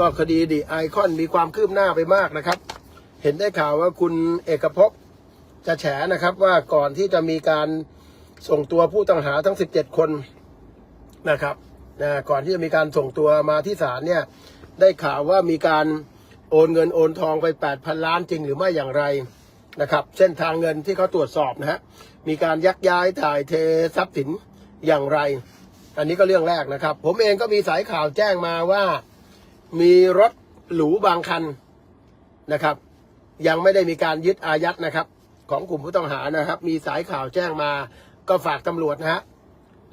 ก็คดีดีไอคอนมีความคืบหน้าไปมากนะครับ เห็นได้ข่าวว่าคุณเอกภพจะแฉนะครับว่าก่อนที่จะมีการส่งตัวผู้ต้องหาทั้ง 17 คนนะครับนะก่อนที่จะมีการส่งตัวมาที่ศาลเนี่ยได้ข่าวว่ามีการโอนเงินโอนทองไป 8,000 ล้านจริงหรือไม่อย่างไรนะครับ เส้นทางเงินที่เขาตรวจสอบนะฮะมีการยักย้ายถ่ายเททรัพย์สินอย่างไร อันนี้ก็เรื่องแรกนะครับ ผมเองก็มีสายข่าวแจ้งมาว่า มีรถหรูบางคันนะครับ ยังไม่ได้มีการยึดอายัดนะครับ ของกลุ่มผู้ต้องหานะครับ มีสายข่าวแจ้งมาก็ฝากตำรวจนะฮะ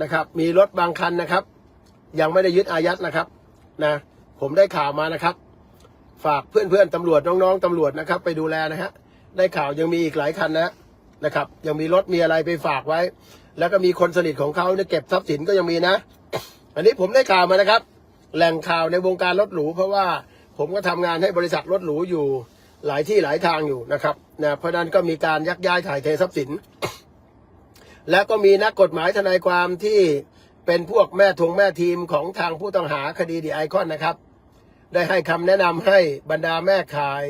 นะครับ มีรถบางคันนะครับ ยังไม่ได้ยึดอายัดนะครับนะผมได้ข่าวมานะครับ ฝากเพื่อนๆตำรวจน้องๆตำรวจนะครับ ไปดูแลนะฮะได้ข่าวยังมีอีกหลายคันนะฮะนะครับ ยังมีรถมีอะไรไปฝากไว้ แล้วก็มีคนสนิทของเขาเนี่ยเก็บทรัพย์สินก็ยังมีนะ อันนี้ผมได้ข่าวมานะครับ แหล่งข่าวในวงการรถหรู เพราะว่าผมก็ทำงานให้บริษัทรถหรูอยู่หลายที่หลายทางอยู่นะครับนะเพราะนั้นก็มีการยักย้ายถ่ายเททรัพย์สิน และก็มีนักกฎหมายทนายความที่เป็นพวกแม่ทงแม่ทีมของทางผู้ต้องหาคดีดีไอคอนนะครับ ได้ให้คำแนะนำให้บรรดาแม่ขาย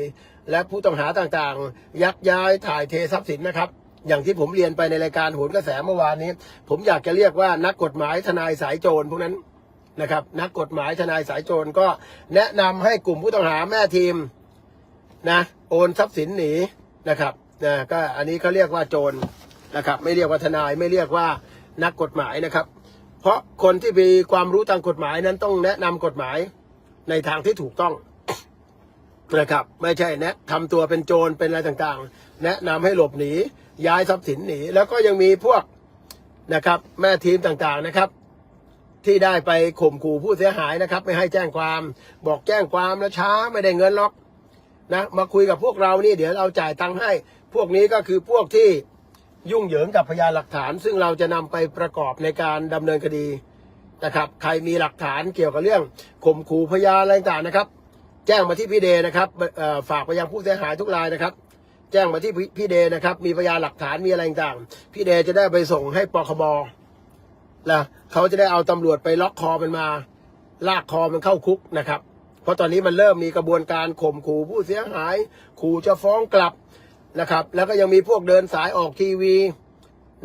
และผู้ต้องหาต่างๆ ยักย้ายถ่ายเททรัพย์สินนะครับอย่างที่ผมเรียนไปในรายการโหนกระแสเมื่อวานนี้ ผมอยากจะเรียกว่านักกฎหมายทนายสายโจรพวกนั้น นะครับนักกฎหมายทนายสายโจรก็แนะนำให้กลุ่มผู้ต้องหาแม่ทีมนะโอนทรัพย์สินหนีนะครับนะก็อันนี้เขาเรียกว่าโจรนะครับ ไม่เรียกว่าทนายไม่เรียกว่านักกฎหมายนะครับ เพราะคนที่มีความรู้ทางกฎหมายนั้นต้องแนะนำกฎหมายในทางที่ถูกต้องนะครับ ไม่ใช่แนะทำตัวเป็นโจรเป็นอะไรต่างๆ แนะนำให้หลบหนีย้ายทรัพย์สินหนีแล้วก็ยังมีพวกนะครับ แม่ทีมต่างๆนะครับ ที่ได้ไปข่มขู่ผู้เสียหายนะครับ ไม่ให้แจ้งความ บอกแจ้งความแล้วช้าไม่ได้เงินหรอกนะมาคุยกับพวกเรานี่เดี๋ยวเราจ่ายตังค์ให้ พวกนี้ก็คือพวกที่ยุ่งเหยิงกับพยานหลักฐาน ซึ่งเราจะนำไปประกอบในการดำเนินคดีนะครับใครมีหลักฐานเกี่ยวกับเรื่องข่มขู่พยานอะไรต่างนะครับ แจ้งมาที่พี่เดนะครับฝากไปยังผู้เสียหายทุกรายนะครับ แจ้งมาที่พี่เดนะครับ มีพยานหลักฐานมีอะไรต่างพี่เดจะได้ไปส่งให้ปคบ นะเขาจะได้เอาตำรวจไปล็อกคอมันมา ลากคอมันเข้าคุกนะครับ เพราะตอนนี้มันเริ่มมีกระบวนการข่มขู่ผู้เสียหาย ขู่จะฟ้องกลับนะครับ แล้วก็ยังมีพวกเดินสายออกทีวี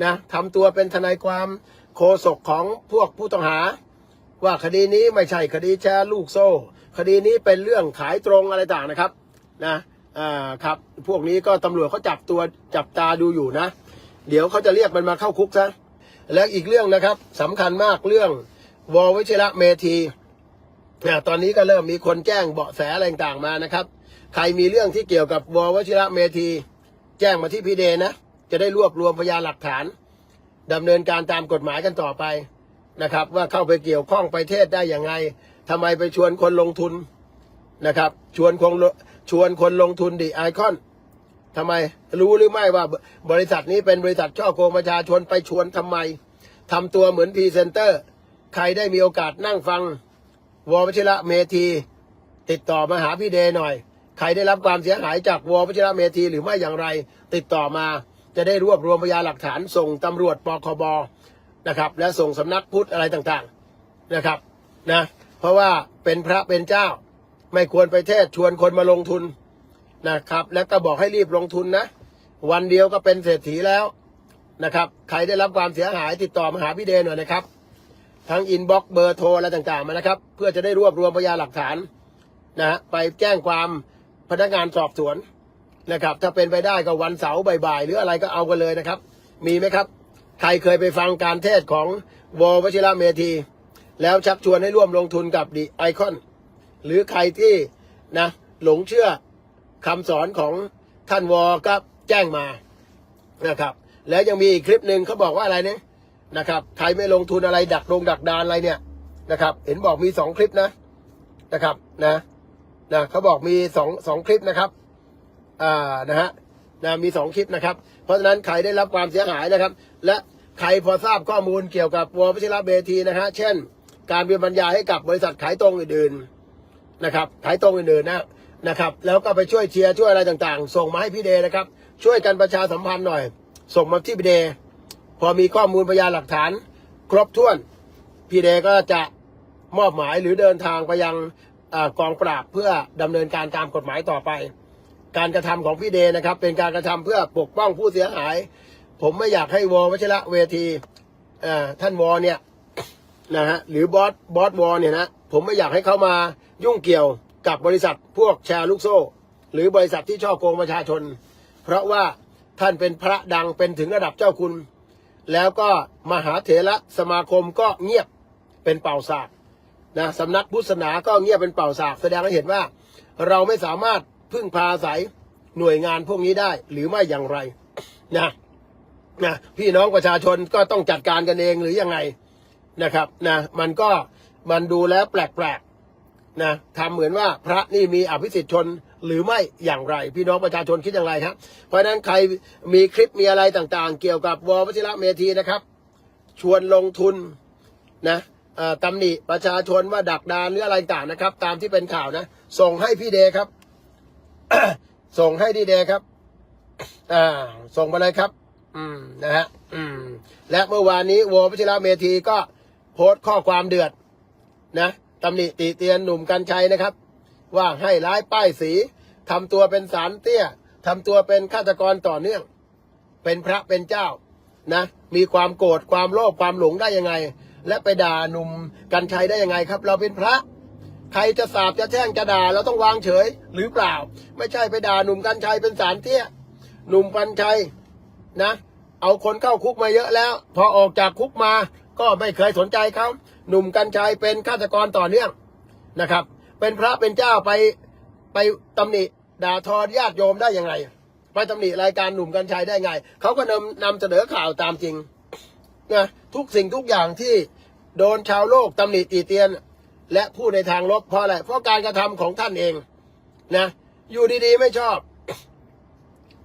นะทำตัวเป็นทนายความโฆษกของพวกผู้ต้องหา ว่าคดีนี้ไม่ใช่คดีแชร์ลูกโซ่ คดีนี้เป็นเรื่องขายตรงอะไรต่างนะครับนะอ่าครับ พวกนี้ก็ตำรวจเขาจับตัวจับตาดูอยู่นะ เดี๋ยวเขาจะเรียกมันมาเข้าคุกซะ และอีกเรื่องนะครับสำคัญมากเรื่องววชิระเมธีนะตอนนี้ก็เริ่มมีคนแจ้งเบาะแสอะไรต่างมานะครับ ใครมีเรื่องที่เกี่ยวกับววชิระเมธี แจ้งมาที่พี่เดนะ จะได้รวบรวมพยานหลักฐานดำเนินการตามกฎหมายกันต่อไปนะครับ ว่าเข้าไปเกี่ยวข้องไปเทศได้อย่างไงทำไมไปชวนคนลงทุนนะครับ ชวนคนชวนคนลงทุนดิไอคอน ทำไม รู้หรือไม่ว่าบริษัทนี้เป็นบริษัทช่อโกงประชาชนไปชวนทำไมทำตัวเหมือนพรีเซนเตอร์ ใครได้มีโอกาสนั่งฟังววชิระเมธี ติดต่อมาหาพี่เดหน่อย ใครได้รับความเสียหายจากววชิระเมธีหรือไม่อย่างไร ติดต่อมาจะได้รวบรวมพยานหลักฐานส่งตำรวจปคบนะครับ และส่งสำนักพุทธอะไรต่างๆนะครับนะเพราะว่าเป็นพระเป็นเจ้า ไม่ควรไปเทศชวนคนมาลงทุน นะครับ แล้วก็บอกให้รีบลงทุนนะ วันเดียวก็เป็นเศรษฐีแล้วนะครับ ใครได้รับความเสียหายติดต่อมาหาพี่เดหน่อยนะครับ ทั้งอินบ็อกเบอร์โทรอะไรต่างๆมานะครับ เพื่อจะได้รวบรวมพยานหลักฐานนะฮะไปแจ้งความพนักงานสอบสวนนะครับ ถ้าเป็นไปได้ก็วันเสาร์บ่ายๆหรืออะไรก็เอากันเลยนะครับ มีไหมครับ ใครเคยไปฟังการเทศของววชิระเมธี แล้วชักชวนให้ร่วมลงทุนกับดีไอคอนหรือใครที่นะหลงเชื่อ คำสอนของท่านวอก็แจ้งมานะครับ แล้วยังมีอีกคลิปหนึ่งเขาบอกว่าอะไรเนี่ยนะครับใครไม่ลงทุนอะไรดักลงดักดานอะไรเนี่ยนะครับ เห็นบอกมีสองคลิปนะนะครับนะนะเขาบอกมีสองสองคลิปนะครับอ่านะฮะนะมีสองคลิปนะครับ เพราะฉะนั้นใครได้รับความเสียหายนะครับ และใครพอทราบข้อมูลเกี่ยวกับวอลพิชระเบทีนะฮะเช่น การเป็นบรรยายให้กับบริษัทขายตรงอื่นๆนะครับขายตรงอื่นๆนะ นะครับ แล้วก็ไปช่วยเชียร์ช่วยอะไรต่างๆ ส่งมาให้พี่เดนะครับ ช่วยกันประชาสัมพันธ์หน่อย ส่งมาที่พี่เด พอมีข้อมูลพยานหลักฐาน ครบถ้วนพี่เดก็จะมอบหมายหรือเดินทางไปยังอกองปราบเพื่อดำเนินการตามกฎหมายต่อไป การกระทำของพี่เดนะครับ เป็นการกระทำเพื่อปกป้องผู้เสียหาย ผมไม่อยากให้วอวชิระเวทีท่านวอเนี่ยนะฮะหรือบอสบอสวอเนี่ยนะผมไม่อยากให้เขามายุ่งเกี่ยว กับบริษัทพวกแชร์ลูกโซ่ หรือบริษัทที่ช่อโกงประชาชน เพราะว่าท่านเป็นพระดังเป็นถึงระดับเจ้าคุณ แล้วก็มหาเถระสมาคมก็เงียบเป็นเป่าสากนะสำนักพุทธศาสนาก็เงียบเป็นเป่าสากแสดงให้เห็นว่า เราไม่สามารถพึ่งพาอาศัยหน่วยงานพวกนี้ได้หรือไม่อย่างไรนะนะพี่น้องประชาชนก็ต้องจัดการกันเองหรือยังไงนะครับนะมันก็มันดูแล้วแปลกๆ นะทำเหมือนว่าพระนี่มีอภิสิทธิชนหรือไม่อย่างไร พี่น้องประชาชนคิดอย่างไรครับเพราะฉะนั้นใครมีคลิปมีอะไรต่างๆ เกี่ยวกับววชิระเมธีนะครับ ชวนลงทุนนะตำหนิประชาชนว่าดักดานหรืออะไรต่างนะครับ ตามที่เป็นข่าวนะ ส่งให้พี่เดครับ ส่งให้ดีเดครับอ่าส่งมาเลยครับ อืมนะฮะอืม และเมื่อวานนี้ววชิระเมธีก็โพสต์ข้อความเดือดนะ ตำหนิติเตียนหนุ่มกัญชัยนะครับ ว่าให้ร้ายป้ายสีทำตัวเป็นสารเตี้ยทำตัวเป็นฆาตกรต่อเนื่อง เป็นพระเป็นเจ้านะ มีความโกรธความโลภความหลงได้ยังไง และไปด่าหนุ่มกัญชัยได้ยังไงครับ เราเป็นพระ ใครจะสาบจะแช่งจะด่าเราต้องวางเฉยหรือเปล่า ไม่ใช่ไปด่าหนุ่มกัญชัยเป็นสารเตี้ยหนุ่มกัญชัยนะ เอาคนเข้าคุกมาเยอะแล้ว พอออกจากคุกมาก็ไม่เคยสนใจเขา หนุ่มกัญชัยเป็นฆาตกรต่อเนื่องนะครับ เป็นพระเป็นเจ้าไปไปตำหนิด่าทอญาติโยมได้ยังไง ไปตำหนิรายการหนุ่มกัญชัยได้ไง เขาก็นำนำเสนอข่าวตามจริงนะทุกสิ่งทุกอย่างที่โดนชาวโลกตำหนิตีเตียน และพูดในทางลบเพราะอะไรเพราะการกระทำของท่านเองนะอยู่ดีๆไม่ชอบ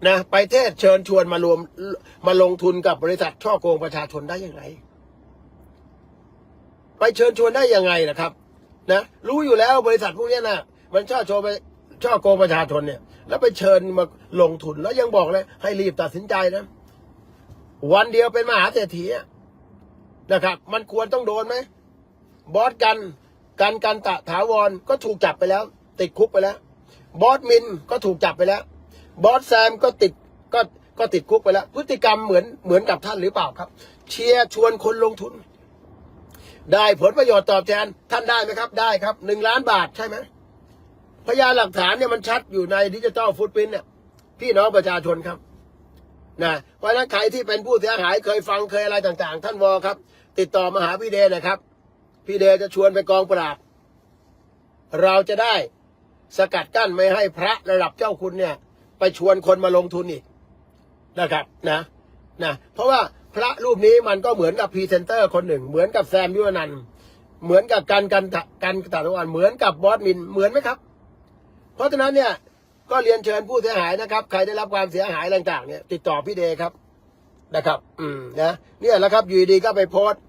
นะไปเทศเชิญชวนมารวมมาลงทุนกับบริษัทช่อโกงประชาชนได้ยังไง ไปเชิญชวนได้ยังไงนะครับ นะ รู้อยู่แล้วบริษัทพวกนี้นะมันช่อโชว์ไปช่อโกงประชาชนเนี่ย แล้วไปเชิญมาลงทุนแล้วยังบอกเลย ให้รีบตัดสินใจนะ วันเดียวเป็นมหาเศรษฐีนะครับ มันควรต้องโดนไหมบอสกันกันกันตะถาวรก็ถูกจับไปแล้ว ติดคุกไปแล้ว บอสมินก็ถูกจับไปแล้ว บอสแซมก็ติดก็ก็ติดคุกไปแล้ว พฤติกรรมเหมือนเหมือนกับท่านหรือเปล่าครับ เชียร์ชวนคนลงทุน ได้ผลประโยชน์ตอบแทนท่านได้ไหมครับ ได้ครับหนึ่งล้านบาทใช่ไหมพยานหลักฐานเนี่ยมันชัดอยู่ในดิจิตอลฟุตพิ้นเนี่ยพี่น้องประชาชนครับนะเพราะนั้นใครที่เป็นผู้เสียหายเคยฟังเคยอะไรต่างๆ ท่านวอครับ ติดต่อมาหาพี่เดนะครับ พี่เดจะชวนไปกองปราบ เราจะได้สกัดกั้นไม่ให้พระระดับเจ้าคุณเนี่ย ไปชวนคนมาลงทุนอีกนะครับนะนะเพราะว่า พระรูปนี้มันก็เหมือนกับพรีเซนเตอร์คนหนึ่ง เหมือนกับแซมยุรนันเหมือนกับกันกันกันตะวันเหมือนกับบอสมินเหมือนไหมครับ เพราะฉะนั้นเนี่ยก็เรียนเชิญผู้เสียหายนะครับ ใครได้รับความเสียหายต่างๆเนี่ย ติดต่อพี่เดครับนะครับ อืมนะเนี่ยแล้วครับอยู่ดีก็ไปโพสต์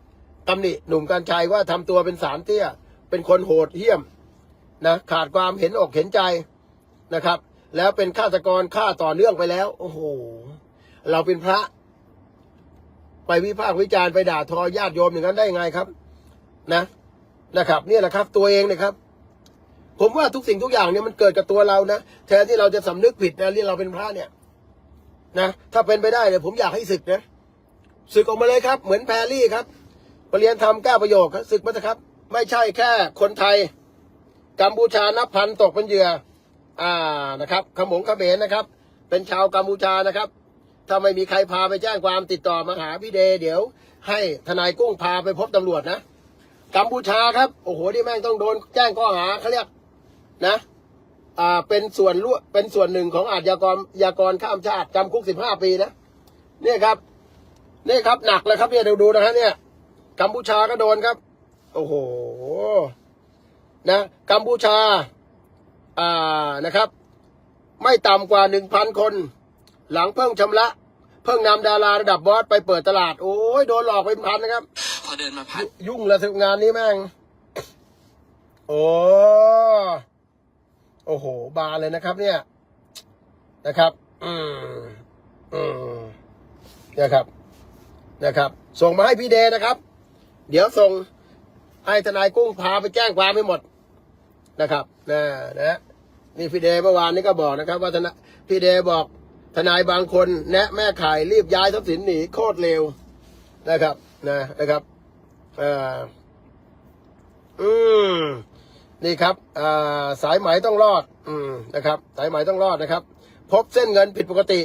ตำหนิหนุ่มกัญชัยว่าทำตัวเป็นสารเตี้ย เป็นคนโหดเหี้ยมนะขาดความเห็นอกเห็นใจนะครับ แล้วเป็นฆาตกรฆ่าต่อเนื่องไปแล้ว โอ้โห เราเป็นพระ ไปวิพากษ์วิจารณ์ไปด่าทอญาติโยมอย่างนั้นได้ไงครับ นะนะครับเนี่ยแหละครับ ตัวเองเนะครับ ผมว่าทุกสิ่งทุกอย่างเนี่ยมันเกิดกับตัวเรานะแทนที่เราจะสำนึกผิดนะเรียกเราเป็นพระเนี่ย นะถ้าเป็นไปได้เนี่ยผมอยากให้ศึกนะศึกออกมาเลยครับ เหมือนแพรรี่ครับปรริยนธรรมก้าประโยคครับศึกมาเถอะครับ ไม่ใช่แค่คนไทย กัมพูชานับพันตกเป็นเหยื่อ อ่านะครับขมงขเขมรนะครับ เป็นชาวกัมพูชานะครับ ถ้าไม่มีใครพาไปแจ้งความติดต่อมาหาพี่เดเดี๋ยว ให้ทนายกุ้งพาไปพบตำรวจนะกัมพูชาครับโอ้โหนี่แม่งต้องโดนแจ้งข้อหาเขาเรียกนะอ่าเป็นส่วนร่วเป็นส่วนหนึ่งของอาชญากรยากรข้ามชาติจำคุกสิบห้าปีนะเนี่ยครับเนี่ยครับหนักเลยครับเนี่ยเดูดูนะฮะเนี่ยกัมพูชาก็โดนครับ โอ้โหนะกัมพูชาอ่านะครับ ไม่ต่ำกว่าหนึ่งพันคน หลังเพิ่งชำระ พิ่งนำดาราระดับบอสไปเปิดตลาด โอ้ยโดนหลอกเป็นพันนะครับ พอเดินมาพัดยุ่งแล้วงานนี้แม่ง โอ้โอ้โห บานเลยนะครับ เนี่ยนะครับ อืมอืมนะครับ นะครับ ส่งมาให้พี่เดนะครับ เดี๋ยวส่งให้ทนายกุ้งพาไปแจ้งความให้หมดนะครับนะนะนี่พี่เดย์เมื่อวานนี้ก็บอกนะครับ ว่าทนายพี่เดย์บอก ทนายบางคนแนะแม่ขายรีบย้ายทรัพย์สินหนีโคตรเร็วนะครับ นะนะครับอ่ออืมนี่ครับอ่าสายไหมต้องรอด อืมนะครับ สายไหมต้องรอดนะครับ พบเส้นเงินผิดปกติ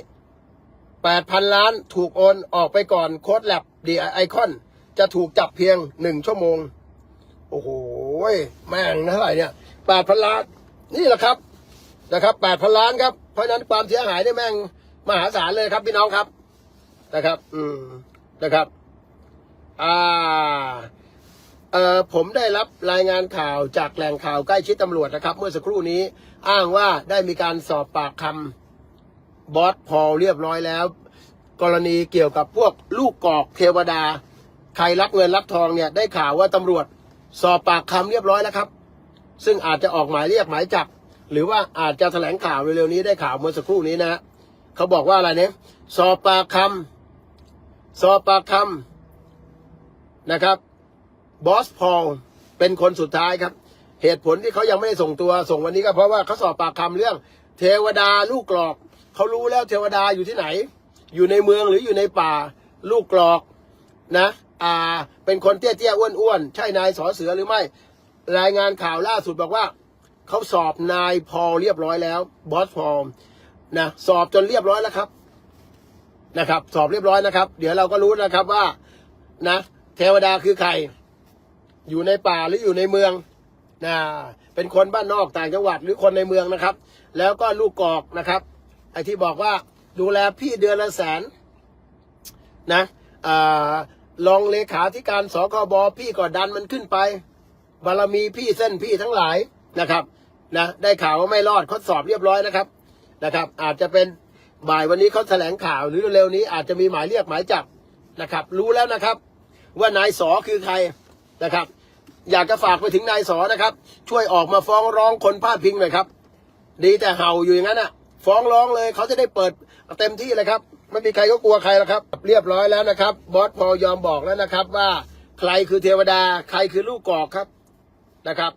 แปดพันล้านถูกโอนออกไปก่อนโค้ดแลบดีไอคอน จะถูกจับเพียงหนึ่งชั่วโมง โอ้โหแม่งเท่าไหร่เนี่ยแปดพันล้าน นี่แหละครับ นะครับแปดพันล้านครับ เพราะฉะนั้นความเสียหายนี่แม่งมหาศาลเลยครับพี่น้องครับนะครับ อืมนะครับอ่าเอ่อผมได้รับรายงานข่าวจากแหล่งข่าวใกล้ชิดตำรวจนะครับ เมื่อสักครู่นี้อ้างว่าได้มีการสอบปากคำบอสพอเรียบร้อยแล้ว กรณีเกี่ยวกับพวกลูกกอกเทวดา ใครรับเงินรับทองเนี่ยได้ข่าวว่าตำรวจสอบปากคำเรียบร้อยแล้วครับ ซึ่งอาจจะออกหมายเรียกหมายจับ หรือว่าอาจจะแถลงข่าวเร็วๆนี้ได้ข่าวเมื่อสักครู่นี้นะ เขาบอกว่าอะไรเนี่ยสอบปากคำสอบปากคำนะครับบอสพอลเป็นคนสุดท้ายครับ เหตุผลที่เขายังไม่ได้ส่งตัวส่งวันนี้ก็เพราะว่าเขาสอบปากคำเรื่อง เทวดาลูกกรอก เขารู้แล้วเทวดาอยู่ที่ไหน อยู่ในเมืองหรืออยู่ในป่าลูกกรอกนะอ่าเป็นคนเตี้ยเตี้ยอ้วนอ้วนๆใช่นายสอเสือหรือไม่ รายงานข่าวล่าสุดบอกว่า เขาสอบนายพอเรียบร้อยแล้วบอสพอลนะสอบจนเรียบร้อยแล้วครับ นะครับ สอบเรียบร้อยนะครับ เดี๋ยวเราก็รู้นะครับว่านะเทวดาคือใคร อยู่ในป่าหรืออยู่ในเมืองนะเป็นคนบ้านนอกต่างจังหวัดหรือคนในเมืองนะครับ แล้วก็ลูกกอกนะครับ ไอ้ที่บอกว่าดูแลพี่เดือนละแสนนะอ่ารองเลขาธิการสคบพี่ก็ดันมันขึ้นไป บารมีพี่เส้นพี่ทั้งหลาย นะครับนะได้ข่าวว่าไม่รอดเขาสอบเรียบร้อยนะครับนะครับ อาจจะเป็นบ่ายวันนี้เขาแถลงข่าวหรือเร็วๆนี้อาจจะมีหมายเรียกหมายจับนะครับ รู้แล้วนะครับ ว่านายสอคือใครนะครับ อยากจะฝากไปถึงนายสอนะครับ ช่วยออกมาฟ้องร้องคนพาดพิงหน่อยครับ ดีแต่เห่าอยู่อย่างนั้นอะ ฟ้องร้องเลยเขาจะได้เปิดเต็มที่เลยครับไม่มีใครก็กลัวใครแล้วครับ เรียบร้อยแล้วนะครับบอสพอยอมบอกแล้วนะครับว่าใครคือเทวดา ใครคือลูกกอกครับนะครับ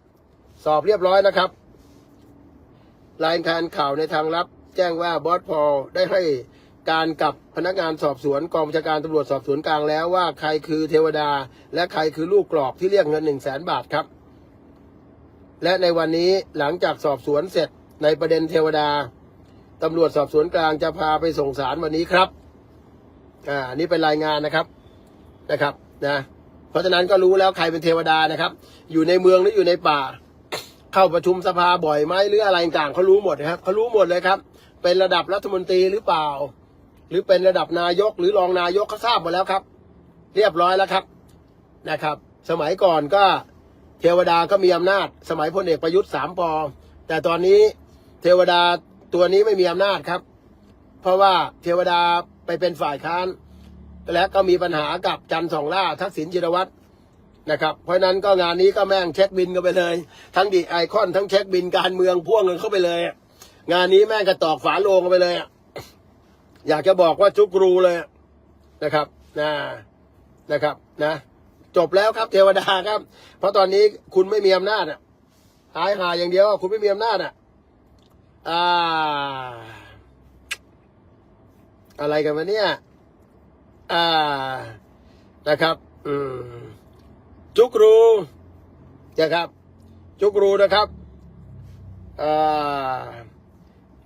สอบเรียบร้อยนะครับรายงานข่าวในทางลับ แจ้งว่าบอสพอลได้ให้การกับพนักงานสอบสวนกองบัญชาการตำรวจสอบสวนกลางแล้วว่าใครคือเทวดา และใครคือลูกกรอกที่เรียกเงินหนึ่งแสนบาทครับ และในวันนี้หลังจากสอบสวนเสร็จในประเด็นเทวดาตำรวจสอบสวนกลางจะพาไปส่งสารวันนี้ครับ อ่า นี่เป็นรายงานนะครับ นะครับ นะ เพราะฉะนั้นก็รู้แล้วใครเป็นเทวดานะครับ อยู่ในเมืองหรืออยู่ในป่า เข้าประชุมสภาบ่อยไหมหรืออะไรต่างๆเขารู้หมดนะครับเขารู้หมดเลยครับ เป็นระดับรัฐมนตรีหรือเปล่า หรือเป็นระดับนายกหรือรองนายกเขาทราบหมดแล้วครับ เรียบร้อยแล้วครับนะครับ สมัยก่อนก็เทวดาก็มีอำนาจ สมัยพลเอกประยุทธ์สามปอแต่ตอนนี้เทวดาตัวนี้ไม่มีอำนาจครับ เพราะว่าเทวดาไปเป็นฝ่ายค้าน และก็มีปัญหากับจันทร์สองล่าทักษิณชินวัตร นะครับ เพราะนั้นก็งานนี้ก็แม่งเช็คบินกันไปเลย ทั้งดีไอคอนทั้งเช็คบินการเมืองพ่วงกันเข้าไปเลย งานนี้แม่งกระตอกฝาโลงกันไปเลยอยากจะบอกว่าจุกรูเลยนะครับนะนะครับนะจบแล้วครับเทวดาครับ เพราะตอนนี้คุณไม่มีอำนาจอะหายหาอย่างเดียวคุณไม่มีอำนาจอะอ่า อะไรกันวะเนี่ย อ่านะครับ อืม จุกรูนะครับ จุกรูนะครับ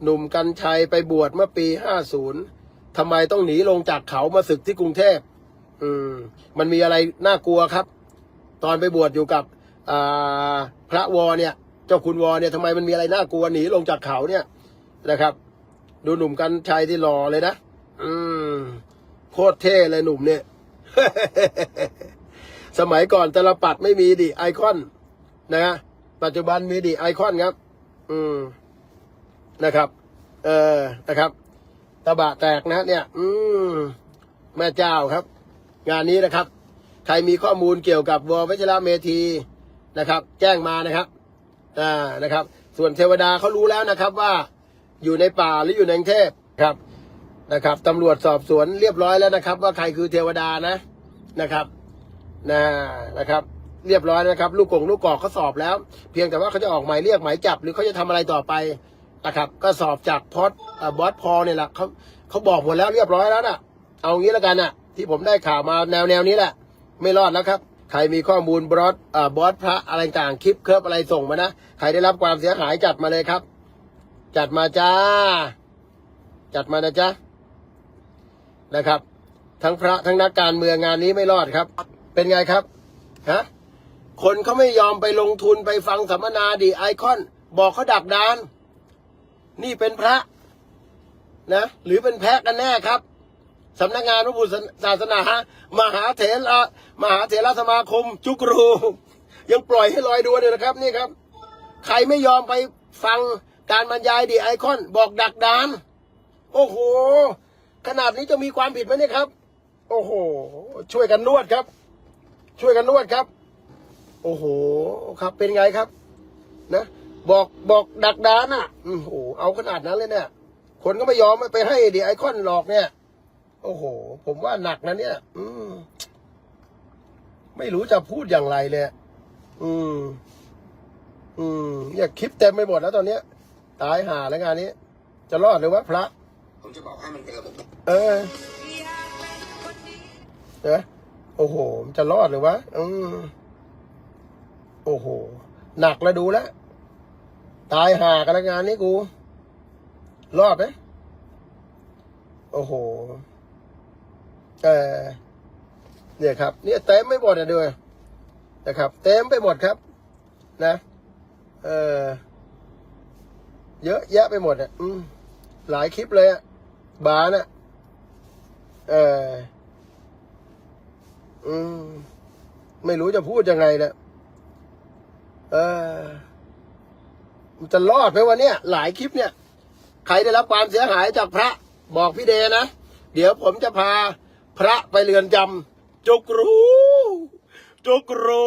หนุ่มกัญชัยไปบวชเมื่อปีห้าศูนย์ทำไมต้องหนีลงจากเขามาศึกที่กรุงเทพ อืม มันมีอะไรน่ากลัวครับ ตอนไปบวชอยู่กับอพระวอเนี่ย เจ้าคุณวอเนี่ยทำไมมันมีอะไรน่ากลัวหนีลงจากเขาเนี่ยนะครับ ดูหนุ่มกันชัยที่หล่อเลยนะ อืม โคตรเท่เลยหนุ่มเนี่ย สมัยก่อนตลปัดไม่มีดิไอคอน นะฮะปัจจุบันมีดิไอคอนครับ อืมนะครับ เออนะครับตะบะแตกนะเนี่ย อืมแม่เจ้าครับ งานนี้นะครับ ใครมีข้อมูลเกี่ยวกับวอวัชระเมธีนะครับ แจ้งมานะครับอ่านะครับ ส่วนเทวดาเขารู้แล้วนะครับว่าอยู่ในป่าหรืออยู่ในกรุงเทพครับนะครับตำรวจสอบสวนเรียบร้อยแล้วนะครับ ว่าใครคือเทวดานะนะครับ นะนะครับ เรียบร้อยนะครับ ลูกกงลูกกอกเขาสอบแล้ว เพียงแต่ว่าเขาจะออกหมายเรียกหมายจับ หรือเขาจะทำอะไรต่อไปนะครับ ก็สอบจากพอดบอสพอเนี่ยแหละเขาเขาบอกหมดแล้วเรียบร้อยแล้วน่ะ เอางี้แล้วกันน่ะ ที่ผมได้ข่าวมาแนวแนวนี้แหละ ไม่รอดแล้วครับใครมีข้อมูลบอสบอสพระอะไรต่างคลิปเคิร์ฟอะไรส่งมานะใครได้รับความเสียหายจัดมาเลยครับ จัดมาจ้า จัดมานะจ๊ะนะครับ ทั้งพระทั้งนักการเมืองงานนี้ไม่รอดครับ เป็นไงครับฮะคนเขาไม่ยอมไปลงทุนไปฟังสัมมนาดีไอคอน บอกเขาดักดาน นี่เป็นพระนะหรือเป็นแพะกันแน่ครับสำนักงานพระพุทธศาสนามหาเถระมหาเถรสมาคม จุกรู ยังปล่อยให้ลอยดูเลยนะครับ นี่ครับ ใครไม่ยอมไปฟังการบรรยายดีไอคอน บอกดักดาน โอ้โห ขนาดนี้จะมีความผิดไหมเนี่ยครับ โอ้โห ช่วยกันนวดครับ ช่วยกันนวดครับ โอ้โหครับเป็นไงครับ นะ บอกบอกดักดานอะโอ้โหเอาขนาดนั้นเลยเนี่ยคนก็ไม่ยอมไปให้ดีไอคอนหลอกเนี่ย โอ้โห ผมว่าหนักนะเนี่ย อืมไม่รู้จะพูดอย่างไรเลย อืม อืมเนี่ยคลิปเต็มไปหมดแล้วตอนเนี้ย ตายห่าแล้วงานนี้ จะรอดหรือว่าพระ ผมจะบอกให้มันเป็นระบบ เออเนะโอ้โห จะรอดหรือวะอืมโอ้โห หนักแล้วดูแล้ว ตายห่ากันแล้วงานนี้กู รอดไหมโอ้โห เออเนี่ยครับ เนี่ยเต็มไม่หมดอะด้วยนะครับ เต็มไปหมดครับ นะ เออเยอะแยะไปหมดอะ อืมหลายคลิปเลยอะ บาน่ะ เออ อืม ไม่รู้จะพูดยังไงนะเออ มันจะรอดไหมวะเนี่ย หลายคลิปเนี่ย ใครได้รับความเสียหายจากพระบอกพี่เดนะ เดี๋ยวผมจะพาพระไปเรือนจำจุกรูจุกรู